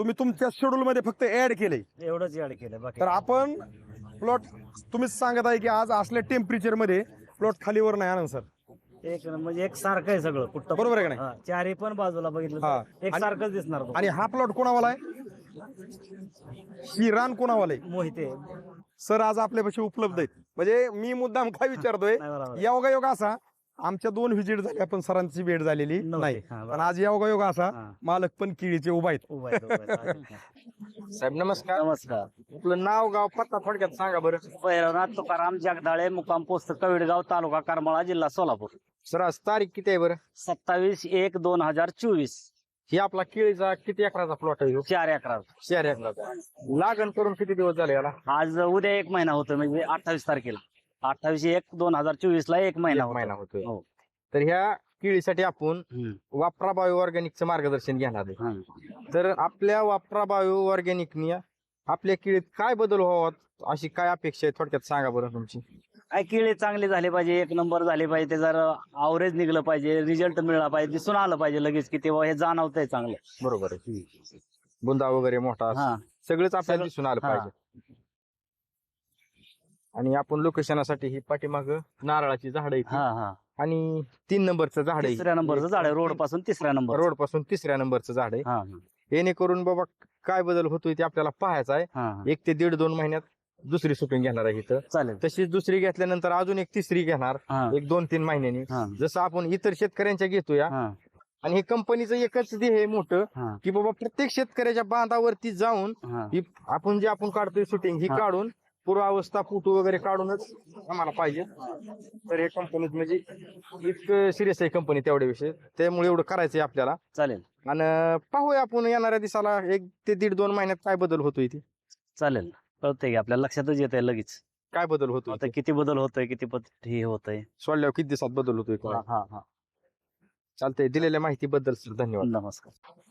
तुम्ही तुमच्या शेड्यूल मध्ये फक्त ऍड केले. एवढंच ऍड केलं बाकी तर आपण प्लॉट तुम्हीच सांगत आहे की आज असल्या टेम्परेचरमध्ये प्लॉट खालीवर नाही आनंद सर एक म्हणजे एक सारखं आहे सगळं कुठं बरोबर आहे का नाही? हा, चारही पण बाजूला बघितलं हा. तर एक आणि- सारखंच दिसणार तो. आणि हा प्लॉट कोणावाला आहे? ही रान कोणावाला आहे? मोहिते. सर आज आपल्यापाशी उपलब्ध आहेत. म्हणजे मी मुद्दाम काय विचारतोय नाही बरोबर. योगा योगा असा आमच्या दोन व्हिजिट झाल्या पण सरांची भेट झालेली. नाही. हा. पण आज योगा योगा असा हा. मालक पण किळीचे उभा आहेत. उभा आहे, उभा आहे. साहेब नमस्कार. नमस्कार. आपलं नाव गाव पत्ता थोडक्यात सांगा बरं. भैरवनाथ तुकाराम जगदाळे मुक्काम पोस्ट कविडगाव तालुका करमाळा जिल्हा सोलापूर. सर आज तारीख किती आहे बरं? सत्तावीस एक दोन हजार चोवीस. ही आपला केळीचा किती एकराचा प्लॉट आहे? ह्यो? चार अकरा चार एकराचा. लागण करून किती दिवस झाले याला? आज उद्या एक महिना होतो म्हणजे अठ्ठावीस तारखेला. अठ्ठावीस एक दोन हजार चोवीस ला एक महिना एक होतो महिना होतोय. हो. तर ह्या केळीसाठी आपण हम्म, वापरा बायो ऑर्गॅनिकचं मार्गदर्शन घेणार आहे. तर आपल्या वापरा बायो ऑर्गॅनिकनी आपल्या केळीत काय बदल व्हावा अशी काय अपेक्षा आहे थोडक्यात सांगा बरं तुमची. काय केळी चांगले झाले पाहिजे एक नंबर झाले पाहिजे ते जर आवरेज निघलं पाहिजे रिझल्ट मिळाला पाहिजे दिसून आलं पाहिजे लगेच की तेव्हा हे जाणवतंय चांगलं. बरोबर आहे. बुंदा वगैरे मोठा हा. सगळंच आपल्याला दिसून आलं हा. पाहिजे. आणि आपण लोकेशनासाठी ही पाठीमाग नारळाची झाड आहे हा आणि तीन नंबरचं झाड आहे तिसऱ्या नंबरचं झाड आहे रोडपासून तिसऱ्या नंबर रोडपासून तिसऱ्या नंबरचं झाड आहे. हा जेणेकरून बाबा काय बदल होतोय ते आपल्याला पाहायचं आहे. हा हा. एक ते दीड दोन महिन्यात दुसरी शूटिंग घेणार आहे इथं. चालेल. तशीच दुसरी घेतल्यानंतर अजून एक तिसरी घेणार. हा. एक दोन तीन महिन्यांनी. हा. जसं आपण इतर शेतकऱ्यांच्या घेतोया. हा. आणि हे कंपनीचं एकच ध्येय आहे मोठं हा. की बाबा प्रत्येक शेतकऱ्याच्या बांधावरती जाऊन हा. ही आपण जे आपण काढतोय शूटिंग ही हा. काढून पूर्वावस्था फोटो वगैरे काढूनच आम्हाला पाहिजे. तर हे कंपनीत म्हणजे इतकं सिरियस आहे कंपनी तेवढ्या विषयी. त्यामुळे एवढं करायचंय आपल्याला. चालेल. आणि पाहूया आपण येणाऱ्या दिवसाला एक ते दीड दोन महिन्यात काय बदल होतोय ते. चालेल. कळतंय की आपल्याला लक्षातच येत आहे लगेच. काय बदल होतोय आता किती बदल होतोय किती पद हे होतंय. सोडल्यावर किती दिवसात बदल होतोय? हा हा हा. चालतंय. दिलेल्या माहितीबद्दल सर धन्यवाद. नमस्कार.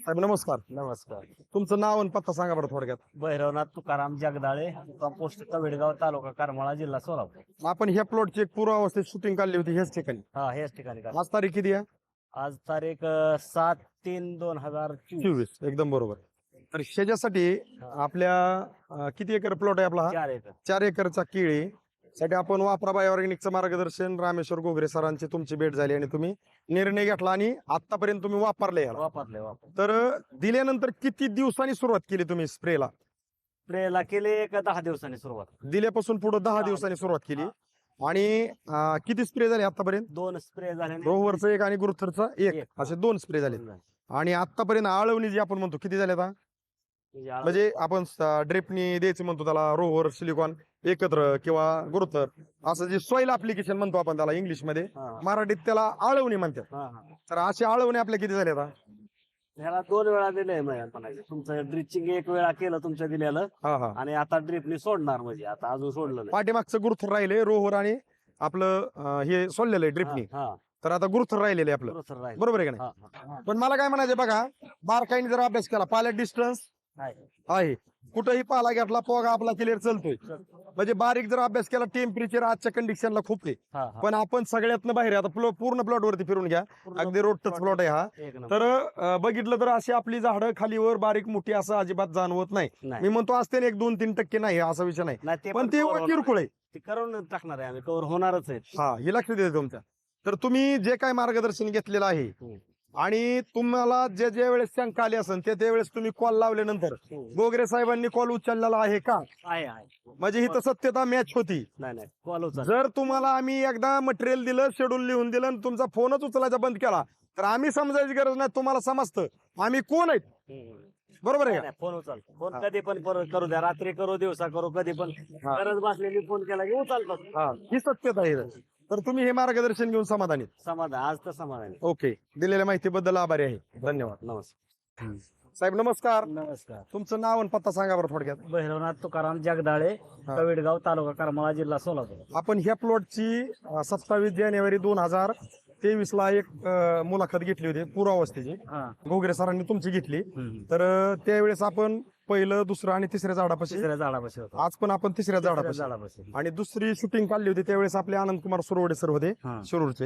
साहेब नमस्कार. नमस्कार. तुमचं नाव आणि पत्ता सांगा बरं थोडक्यात. भैरवनाथ तुकाराम जगदाळे पोस्ट कवेडगाव तालुका करमाळा जिल्हा सोलापूर. आपण ह्या प्लॉटची एक पूर्वावस्थेत शूटिंग काढली होती ह्याच ठिकाणी. हा हेच ठिकाणी का आज तारीख किती आहे? आज तारीख अं, सात तीन दोन हजार चोवीस. चोवीस एकदम बरोबर. तर ह्याच्यासाठी आपल्या अं, किती एकर प्लॉट आहे आपला हा? चार एकर. चार एकरचा केळी साठी आपण वापरा बाय ऑर्गॅनिकचं मार्गदर्शन. रामेश्वर गोगरे सरांची तुमची भेट झाली आणि तुम्ही निर्णय घेतला आणि आतापर्यंत तुम्ही वापरले याला. वापरले वापर तर दिल्यानंतर किती दिवसांनी सुरुवात केली तुम्ही स्प्रेला? स्प्रेला केले एक दहा दिवसांनी सुरुवात. दिल्यापासून पुढे दहा दिवसांनी सुरुवात केली. आणि अं, किती स्प्रे झाले आतापर्यंत दोन स्प्रे झाले रोहवरचं एक आणि गुरुथरचा एक. एक. असे दोन स्प्रे झाले. आणि आतापर्यंत आळवणी जी आपण म्हणतो किती झाले आता म्हणजे म्हणजे आपण ड्रिपनी द्यायचं म्हणतो त्याला रोहर सिलिकॉन एकत्र किंवा गुरुथर असं जे सॉइल अप्लिकेशन म्हणतो आपण त्याला इंग्लिशमध्ये मराठीत त्याला आळवणी म्हणतात. तर असे आळवणी आपल्या किती झाले आता? ह्याला दोन वेळा दिलंय म्हणायचं तुमचं ड्रिचिंग एक वेळा केलं तुमच्या दिलेलं हा आणि आता ड्रिपनी सोडणार म्हणजे आता अजून सोडलं नाही. पाठीमागचं गुरुथर राहिले रोहर आणि आपलं हे सोडलेलं आहे ड्रिपनी. तर आता गुरुथर राहिलेलं आहे आपलं. बरोबर आहे का नाही. पण मला काय म्हणायचं बघा बारकाईने जर अभ्यास केला पायलट डिस्टन्स आहे. कुठेही पाला घेतला पोगा आपला क्लिअर चालतोय म्हणजे बारीक जर अभ्यास केला टेम्परेचर आजच्या कंडिशनला खूप आहे. पण आपण सगळ्यातनं बाहेर आहे. आता प्लॉ- पूर्ण प्लॉट वरती फिरून घ्या अगदी रोड टच प्लॉट आहे हा एक नंबर. तर अं, बघितलं तर अशी आपली झाडं खालीवर बारीक मोठी असं अजिबात जाणवत नाही नाही मी म्हणतो असते एक दोन तीन टक्के नाही असा विषय नाही नाही, ते पण ते cover किरकोळ आहे. ते करून टाकणार आहे आम्ही कव्हर होणारच आहे हा हे लक्ष देते तुमच्या तर तुम्ही जे काय मार्गदर्शन घेतलेलं आहे हम्म. आणि तुम्हाला जे जे वेळेस शंका आली असेल ते त्यावेळेस तुम्ही कॉल लावल्यानंतर गोगरे साहेबांनी कॉल उचललेला आहे का? आहे आहे. म्हणजे ही तर सत्यता मॅच होती. नाही नाही. कॉल उचल. जर तुम्हाला आम्ही एकदा मटेरियल दिलं शेड्यूल लिहून दिलं आणि तुमचा फोनच उचलायचा बंद केला तर आम्ही समजायची गरज नाही तुम्हाला समजतं. आम्ही कोण आहेत. बरोबर आहे का? फोन उचल. फोन हा. कधी पण पर- करू द्या. रात्री करू दिवसा करू कधी पण. हा. गरज बसलेली फोन केला की उचलतात हा, ही सत्यता आहे. तर तुम्ही हे मार्गदर्शन घेऊन समाधानी समाधान आज तर समाधान आहे. ओके. दिलेल्या माहितीबद्दल आभारी आहे. धन्यवाद. नमस्कार. साहेब नमस्कार. नमस्कार. तुमचं नाव आणि पत्ता सांगा बरं थोडक्यात. भैरवनाथ तुकाराम जगदाळे. कविडगाव तालुका करमाळा जिल्हा सोलापूर. आपण ह्या प्लॉटची सत्तावीस जानेवारी दोन हजार तेवीस ला एक अं, मुलाखत घेतली होती पूर्वावस्थेची हा. घोगरे सरांनी तुमची घेतली. तर अं, त्यावेळेस आपण पहिलं दुसरं आणि तिसऱ्या झाडापाशी? तिसऱ्या झाडापाशी होतो. आज पण आपण तिसऱ्या तिसऱ्या झाडापाशी. झाडापाशी. आणि दुसरी शूटिंग काढली होती त्यावेळेस आपले आनंद कुमार सुरवडे सर होते हा. शिरूरचे.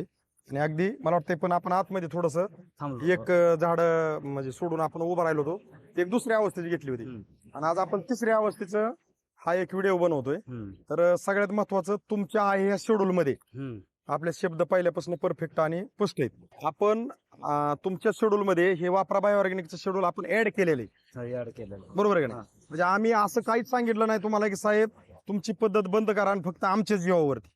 आणि अगदी मला वाटतंय पण आपण आतमध्ये थोडस थांबलो. एक झाड म्हणजे सोडून आपण उभं राहिलो होतो. ती एक दुसऱ्या अवस्थेची घेतली होती. हम्म. आणि आज आपण तिसऱ्या अवस्थेचं हा एक व्हिडिओ बनवतोय. हम्म, तर सगळ्यात महत्वाचं तुमच्या आहे या शेड्यूल मध्ये. हम्म, आपले शब्द पहिल्यापासून परफेक्ट आणि स्पष्ट आहेत. आपण अं, तुमच्या शेड्यूल मध्ये हे वापरा बायोऑर्गॅनिकचं शेड्यूल आपण ऍड केलेलं आहे. याड केलेलं बरोबर आहे का. नाही? म्हणजे आम्ही असं काहीच सांगितलं नाही तुम्हाला की साहेब तुमची पद्धत बंद करा आणि फक्त आमच्याच जीवावरती.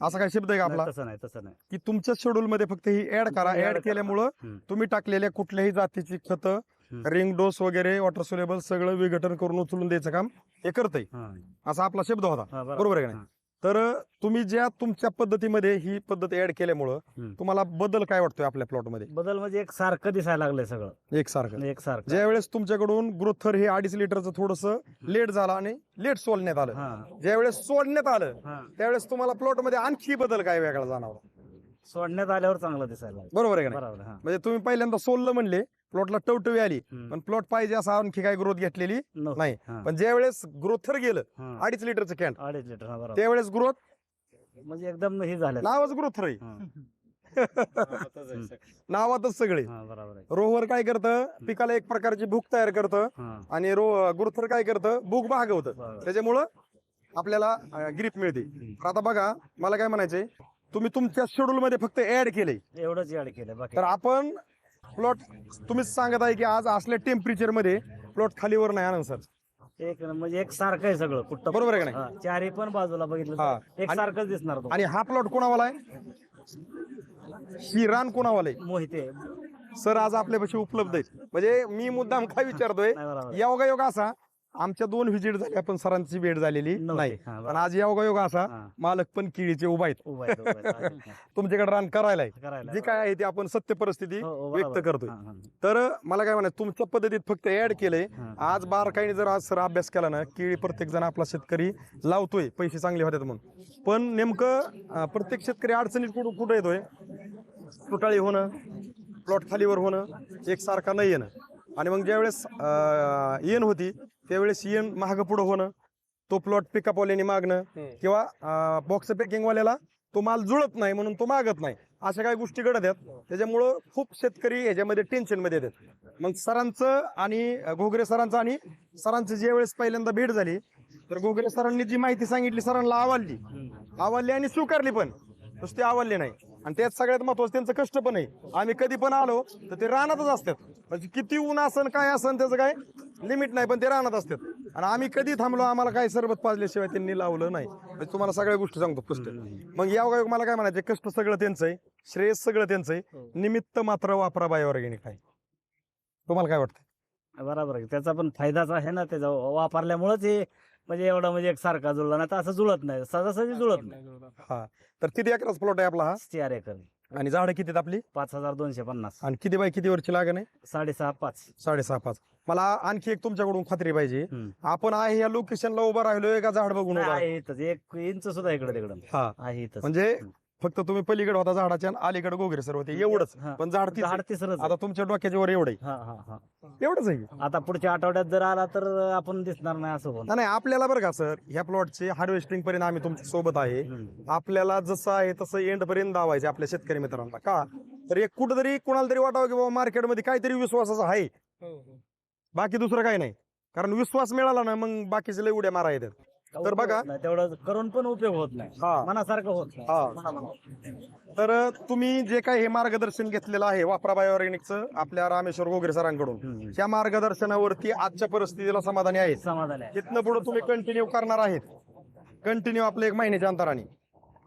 असा काय शब्द आहे का आपला? नाही, तसं नाही तसं नाही. की तुमच्या शेड्यूल मध्ये फक्त ही ऍड करा. ऍड. केल्यामुळं हम्म. तुम्ही टाकलेल्या कुठल्याही जातीची खतं हम्म. रिंग डोस वगैरे वॉटर सोलेबल सगळं विघटन करून उचलून द्यायचं काम हे करतंय. हा, असा आपला शब्द होता. हा, बरोबर. आहे का नाही? तर तुम्ही ज्या तुमच्या पद्धतीमध्ये ही पद्धत ऍड केल्यामुळं. तुम्हाला बदल काय वाटतोय आपल्या प्लॉटमध्ये? बदल म्हणजे एक सारखं दिसायला लागलंय सगळं. एक सारखं. एक सारखं. ज्या वेळेस तुमच्याकडून ग्रोथर हे अडीच लिटरचं थोडस लेट झालं आणि लेट सोलण्यात आलं. हा. ज्या वेळेस सोडण्यात आलं त्यावेळेस तुम्हाला प्लॉटमध्ये आणखी बदल काय वेगळा जाणवला? सोडण्यात आल्यावर चांगलं दिसायला लागलं. बरोबर आहे का नाही? बरोबर हा. म्हणजे तुम्ही पहिल्यांदा सोललं म्हणले प्लॉटला टवटवी आली हम्म. पण प्लॉट पाहिजे असं आणखी काय ग्रोथ घेतलेली नव्हतं. नाही. हा, पण ज्या वेळेस ग्रोथर गेलं हा. अडीच लिटरचं कॅन अडीच लिटर हा बरोबर. त्यावेळेस ग्रोथ म्हणजे एकदम हे झालं. नावच ग्रोथर आहे. हा, नावातच सगळे. हा, बरोबर आहे. रोहर काय करतं? पिकाला एक प्रकारची भूक तयार करतं हा, आणि रो ग्रोथर काय करतं? भूक भागवतं. बरोबर. त्याच्यामुळं आपल्याला ग्रीप मिळते. तर आता बघा मला काय म्हणायचंय? तुम्ही तुमच्या शेड्यूल मध्ये फक्त ऍड केलंय. एवढंच ऍड केलं बाकी तर आपण प्लॉट तुम्हीच सांगत आहे की आज असल्या टेम्परेचरमध्ये प्लॉट खालीवर नाही आनंद सर एक म्हणजे एक सारखं आहे सगळं कुठं. बरोबर आहे का नाही? हा, चारी पण बाजूला बघितलं हा. तर एक आणि- सारखंच दिसणार तो आणि हा प्लॉट कोणावाला आहे ही रान कोणावाला आहे मोहिते सर आज आपल्यापाशी उपलब्ध आहेत म्हणजे मी मुद्दाम काय विचारतोय नाही बरोबर योगा योगा असा आमच्या दोन व्हिजिट झाल्या पण सरांची भेट झालेली नव्हती. नाही हा. पण आज योगा योगा असा हा. मालक पण किळीचे उभा आहेत उभा आहे, उभा आहे. तुमच्याकडे रान करायला आहे करायला जे काय आहे ते आपण सत्य परिस्थिती हो, हो, व्यक्त. करतोय हा, हा. तर मला काय म्हणायचं तुमच्या पद्धतीत फक्त ऍड केलंय हा. आज बारकाईने जर आज सर अभ्यास केला ना केळी प्रत्येक जण आपला शेतकरी लावतोय पैसे चांगले होतात म्हणून पण नेमकं अं, प्रत्येक शेतकरी अडचणीत कुठं कुठं येतोय तुटाळी होणं प्लॉट खालीवर होणं एकसारखा नाही येणं आणि मग ज्यावेळेस येण होती त्यावेळेस येण महाग पुढं होणं तो प्लॉट पिकअप वाल्याने मागणं किंवा बॉक्स पॅकिंग वाल्याला तो माल जुळत नाही म्हणून तो मागत नाही. अशा काही गोष्टी घडत आहेत. त्याच्यामुळं खूप शेतकरी ह्याच्यामध्ये टेन्शनमध्ये येतात. मग सरांचं आणि घोगरे सरांचं आणि सरांची ज्या वेळेस पहिल्यांदा भेट झाली तर घोगरे सरांनी जी माहिती सांगितली सरांना आवडली. आवडली आणि स्वीकारली पण. नुसती आवडली नाही. आणि त्यात सगळ्यात महत्वाचं त्यांचं कष्ट पण आहे. आम्ही कधी पण आलो तर ते रानातच असतात. म्हणजे किती ऊन असन काय असन त्याचं काय लिमिट नाही पण ते रानात असतात. आणि आम्ही कधी थांबलो आम्हाला काय सरबत पाजल्याशिवाय त्यांनी लावलं नाही. म्हणजे तुम्हाला सगळ्या गोष्टी सांगतो पुस्तक मग या मला काय म्हणायचं कष्ट सगळं त्यांचं आहे श्रेय सगळं त्यांचं आहे. निमित्त मात्र वापरा बाय ऑर्गॅनिक आहे तुम्हाला काय वाटतं बरोबर आहे. त्याचा पण फायदाच आहे ना त्याचा वापरल्यामुळेच हे म्हणजे एवढा म्हणजे एक सारखा जुळला नाही तर असं जुळत नाही. सहजासहजी जुळत नाही. हा. तर किती एकराच प्लॉट आहे आपला हा? चार एकर. आणि झाडं किती आहेत आपली? पाच हजार दोनशे पन्नास. आणि किती बाय किती वरची लागण आहे? साडेसहा पाच. साडेसहा पाच. मला आणखी एक तुमच्याकडून खात्री पाहिजे. हम्म. आपण आहे या लोकेशनला उभा राहिलोय का झाड बघून उभा? आहे इथंच. एक इंच सुद्धा इकडे तिकडं हा. आहे इथंच. म्हणजे फक्त तुम्ही पलीकडे होता झाडाच्या आणि अलीकडे गोगरे सर होते एवढंच हा. पण झाड तीच झाड आहे. तिसरंच आहे. आता तुमच्या डोक्याच्या वर एवढं आहे. हा हा हा एवढंच आहे आता पुढच्या आठवड्यात जर आला तर आपण दिसणार नाही असं होणार नाही, नाही आपल्याला बरं का सर ह्या प्लॉटचे हार्वेस्टिंग पर्यंत आम्ही तुमच्यासोबत आहे हम्म. आपल्याला जसं आहे तसं एंड पर्यंत दावायचे आपल्या शेतकरी मित्रांना का तर एक कुठंतरी कुणाला तरी वाटावं की बाबा मार्केटमध्ये काहीतरी विश्वासाचं आहे बाकी दुसरं काही नाही कारण विश्वास मिळाला ना मग बाकीचे लय उड्या मारा येतात तर बघा. तेवढं करून पण उपयोग होत नाही. हा. मनासारखं होत नाही. हा. तर तुम्ही जे काही हे मार्गदर्शन घेतलेलं आहे वापरा बायोऑर्गॅनिकचं आपल्या रामेश्वर गोगरे सरांकडून. त्या मार्गदर्शनावरती आजच्या परिस्थितीला समाधानी आहेत. समाधान आहे तिथनं पुढे तुम्ही कंटिन्यू करणार आहेत. कंटिन्यू आपलं एक महिन्याच्या अंतराने.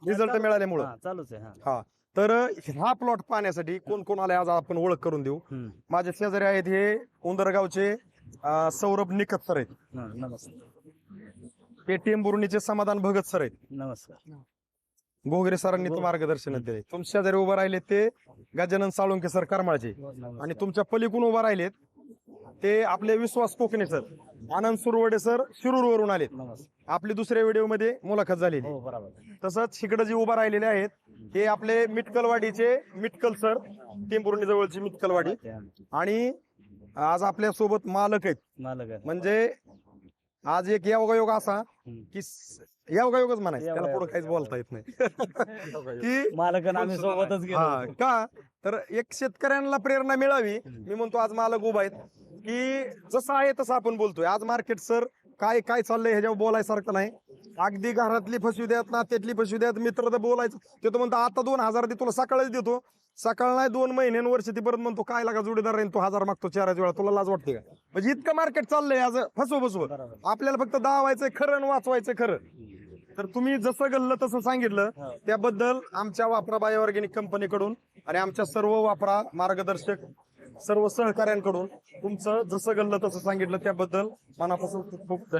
रिझल्ट मिळाल्यामुळं. हा, चालूच आहे हा. हा. तर हा प्लॉट पाहण्यासाठी कोण कोण आले आज आपण ओळख करून देऊ. हम्म. माझे शेजारी आहेत हे उंदरगावचे अं, सौरभ निकत सर आहेत. हा, नमस्कार. पेटीएम बुर्णीचे समाधान भगत सर आहेत. नमस्कार. गोगरे सरांनी तो मार्गदर्शन दिले. तुमच्या शेजारी उभं राहिले ते गजानन साळुंके सर करमाळचे. आणि तुमच्या पलीकडून उभा राहिलेत ते आपले विश्वास कोकणे सर. आनंद सुरवडे सर शिरूर वरून आलेत आपली दुसऱ्या व्हिडिओमध्ये मुलाखत झालेली. हो बरोबर. तसंच इकडे जे उभा राहिलेले आहेत हे आपले मिटकलवाडीचे मिटकल सर. टेंभुर्णी जवळची मिटकलवाडी. आणि आज आपल्यासोबत मालक आहेत. मालक आहे म्हणजे आज एक योगायोग असा. की योगायोगच म्हणायचं त्याला. पुढे काहीच बोलता येत नाही. की मालक आणि आम्ही सोबतच गेलो हा. का? तर एक शेतकऱ्यांना प्रेरणा मिळावी. मी म्हणतो आज मालक उभा आहेत. की जसं आहे तसं आपण बोलतोय. आज मार्केट सर काय काय चाललंय ह्याच्यावर बोलायसारखं नाही. अगदी घरातली फसवी द्यात नात्यातली फसवी द्यात मित्र तर बोलायचं. ते तर म्हणतो आता दोन हजार दे तुला सकाळच देतो. सकाळ नाही दोन महिन्यां वर्ष ती परत म्हणतो काय लागा जोडीदार राहील तो हजार मागतो चारच वेळा. तुला लाज वाटते का? म्हणजे इतकं मार्केट चाललंय आज फसव फसव. आपल्याला फक्त दावायचंय खरं आणि वाचवायचं खरं तर तुम्ही जसं गल्लं तसं सांगितलं. त्याबद्दल आमच्या वापरा बायो ऑर्गॅनिक कंपनीकडून आणि आमच्या सर्व वापरा मार्गदर्शक सर्व सहकाऱ्यांकडून तुमचं जसं गल्लं तसं सांगितलं त्याबद्दल मनापासून खूप खूप